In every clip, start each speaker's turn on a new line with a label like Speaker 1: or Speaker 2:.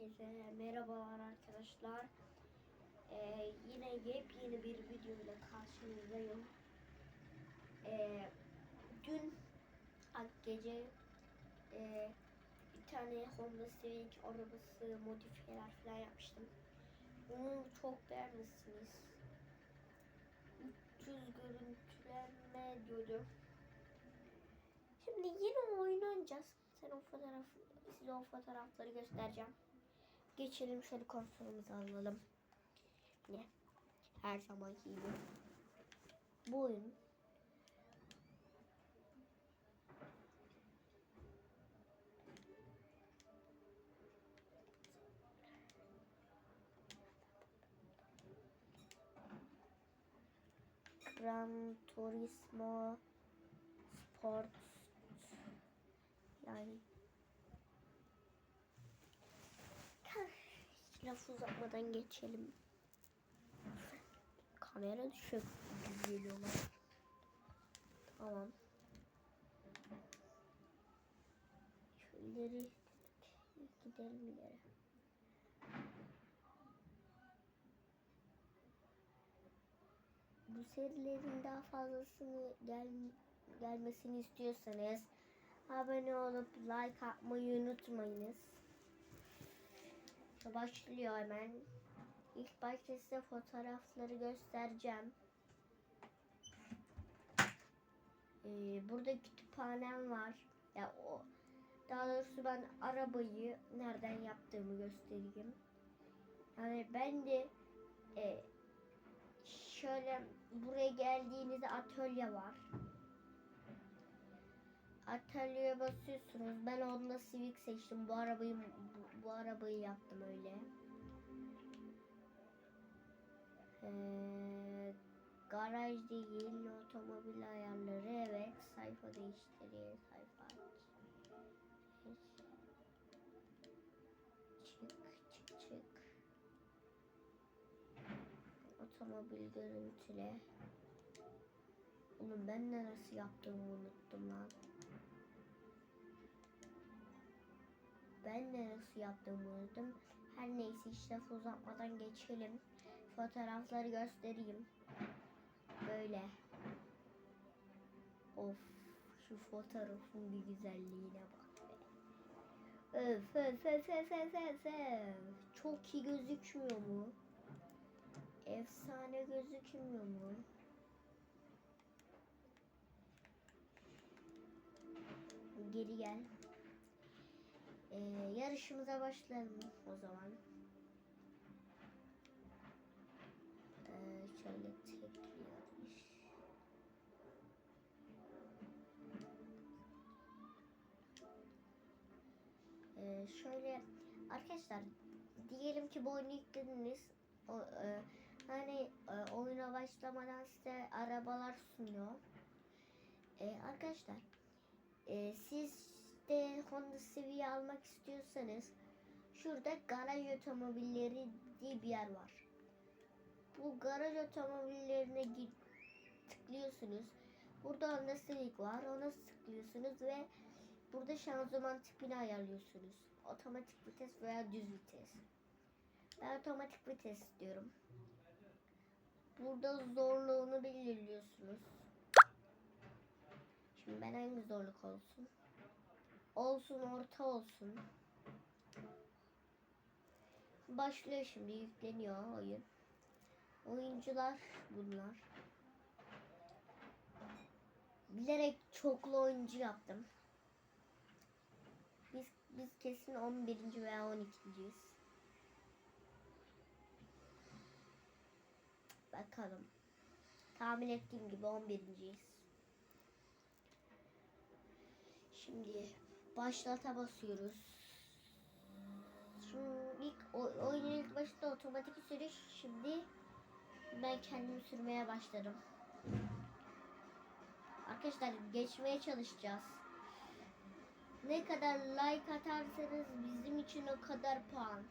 Speaker 1: Herkese merhabalar arkadaşlar. Ee, yine yepyeni bir video ile karşınızdayım. Ee, dün gece e, bir tane Honda Civic arabası modifiyeler falan yapmıştım. Bunu çok beğenmişsiniz. 300 görüntülenme diyordu. Şimdi yine oyun oynayacağız. Sen o fotoğraf, size o fotoğrafları göstereceğim. Geçelim şöyle konsolumuzu alalım. Ne? Her zamanki gibi. Bu oyun. Gran Turismo Sport yani hiç laf uzatmadan geçelim. Kamera düşük geliyorlar. Tamam. İleri gidelim ileri. Bu serilerin daha fazlasını gel gelmesini istiyorsanız abone olup like atmayı unutmayınız. Başlıyor hemen. İlk başta size fotoğrafları göstereceğim. Ee, burada kütüphanem var. Ya o daha doğrusu ben arabayı nereden yaptığımı göstereyim. Yani ben de e, şöyle buraya geldiğinizde atölye var. Atölyeye basıyorsunuz. Ben onunla Civic seçtim. Bu arabayı bu, bu arabayı yaptım öyle. Ee, garaj değil, otomobil ayarları evet. Sayfa değiştiriyor, sayfa aç. Çık, çık, çık. Otomobil görüntüle. Oğlum ben de nasıl yaptığımı unuttum lan. Ben de nasıl yaptığımı unuttum. Her neyse hiç laf uzatmadan geçelim. Fotoğrafları göstereyim. Böyle. Of şu fotoğrafın bir güzelliğine bak be. Öf öf öf öf öf öf öf. Çok iyi gözükmüyor mu? Efsane gözükmüyor mu? Geri gel. Ee, yarışımıza başlayalım o zaman. Ee, şöyle tekliyoruz. Ee, şöyle arkadaşlar diyelim ki bu oyunu yüklediniz. O, e, hani e, oyuna başlamadan size arabalar sunuyor. Ee, arkadaşlar e, siz de Honda Civic almak istiyorsanız şurada garaj otomobilleri diye bir yer var. Bu garaj otomobillerine git tıklıyorsunuz. Burada Honda Civic var. Ona tıklıyorsunuz ve burada şanzıman tipini ayarlıyorsunuz. Otomatik vites veya düz vites. Ben otomatik vites istiyorum. Burada zorluğunu belirliyorsunuz. Şimdi ben hangi zorluk olsun? Olsun orta olsun. Başlıyor şimdi yükleniyor oyun. Oyuncular bunlar. Bilerek çoklu oyuncu yaptım. Biz biz kesin 11. veya 12.yiz. Bakalım. Tahmin ettiğim gibi 11.yiz. Şimdi başlata basıyoruz. Şimdi ilk oyunun ilk başında otomatik sürüş. Şimdi ben kendim sürmeye başladım. Arkadaşlar geçmeye çalışacağız. Ne kadar like atarsanız bizim için o kadar puan.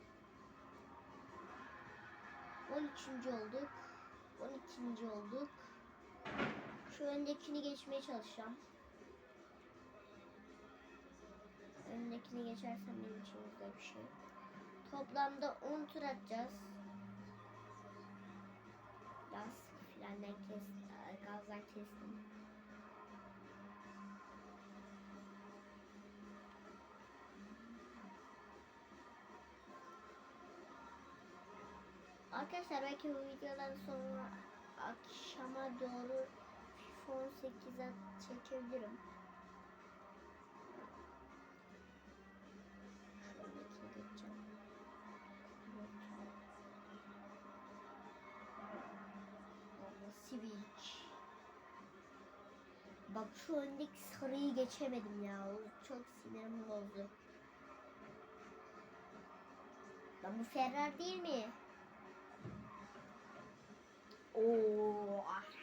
Speaker 1: 13. olduk. 12. olduk. Şu öndekini geçmeye çalışacağım. Önündekini geçersem benim için güzel bir şey. Toplamda 10 tur atacağız. Gaz frenle kes, e, gazdan kestim. Arkadaşlar belki bu videodan sonra akşama doğru FIFA 18'e çekebilirim. Civic. Bak şu öndeki sarıyı geçemedim ya. O çok sinirimi bozdu. Lan bu Ferrari değil mi? Oo. Aha.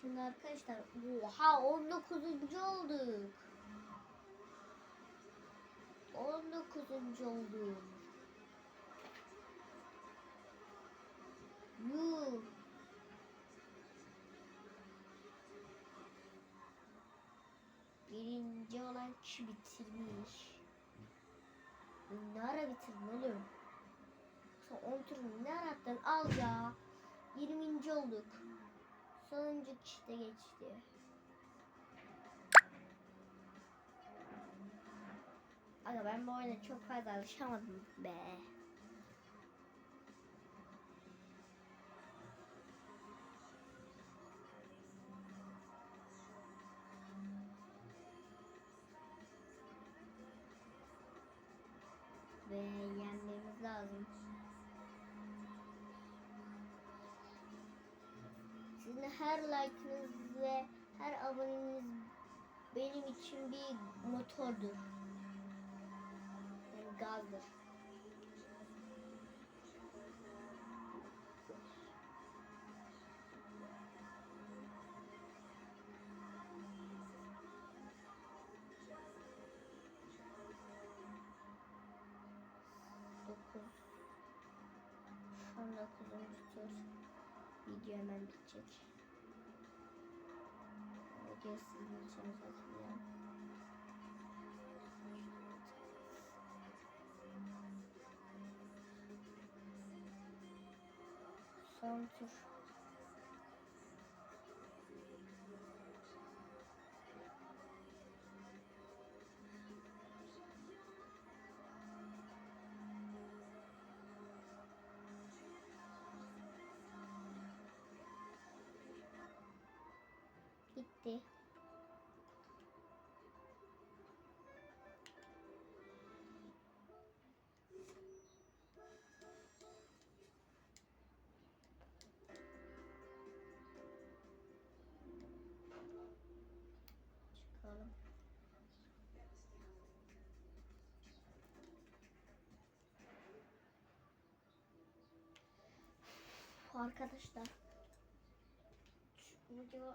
Speaker 1: Şimdi arkadaşlar oha 19. olduk. 19. olduk. Yuh. Birinci olan kişi bitirmiş. Ne ara bitirdin oğlum? Sen 10 tur ne ara attın? Al ya. 20. olduk. Sonuncu kişi de geçti. Aga ben bu oyuna çok fazla alışamadım be. Ve yenmemiz lazım. Sizin her like'ınız ve her aboneniz benim için bir motordur. Yani gazdır. Dokuz. Şu an dokuzuncu tur. Video hemen bitecek. Herkes sizin için satılıyor. Son tur. Bitti. Çıkalım. Arkadaşlar şu video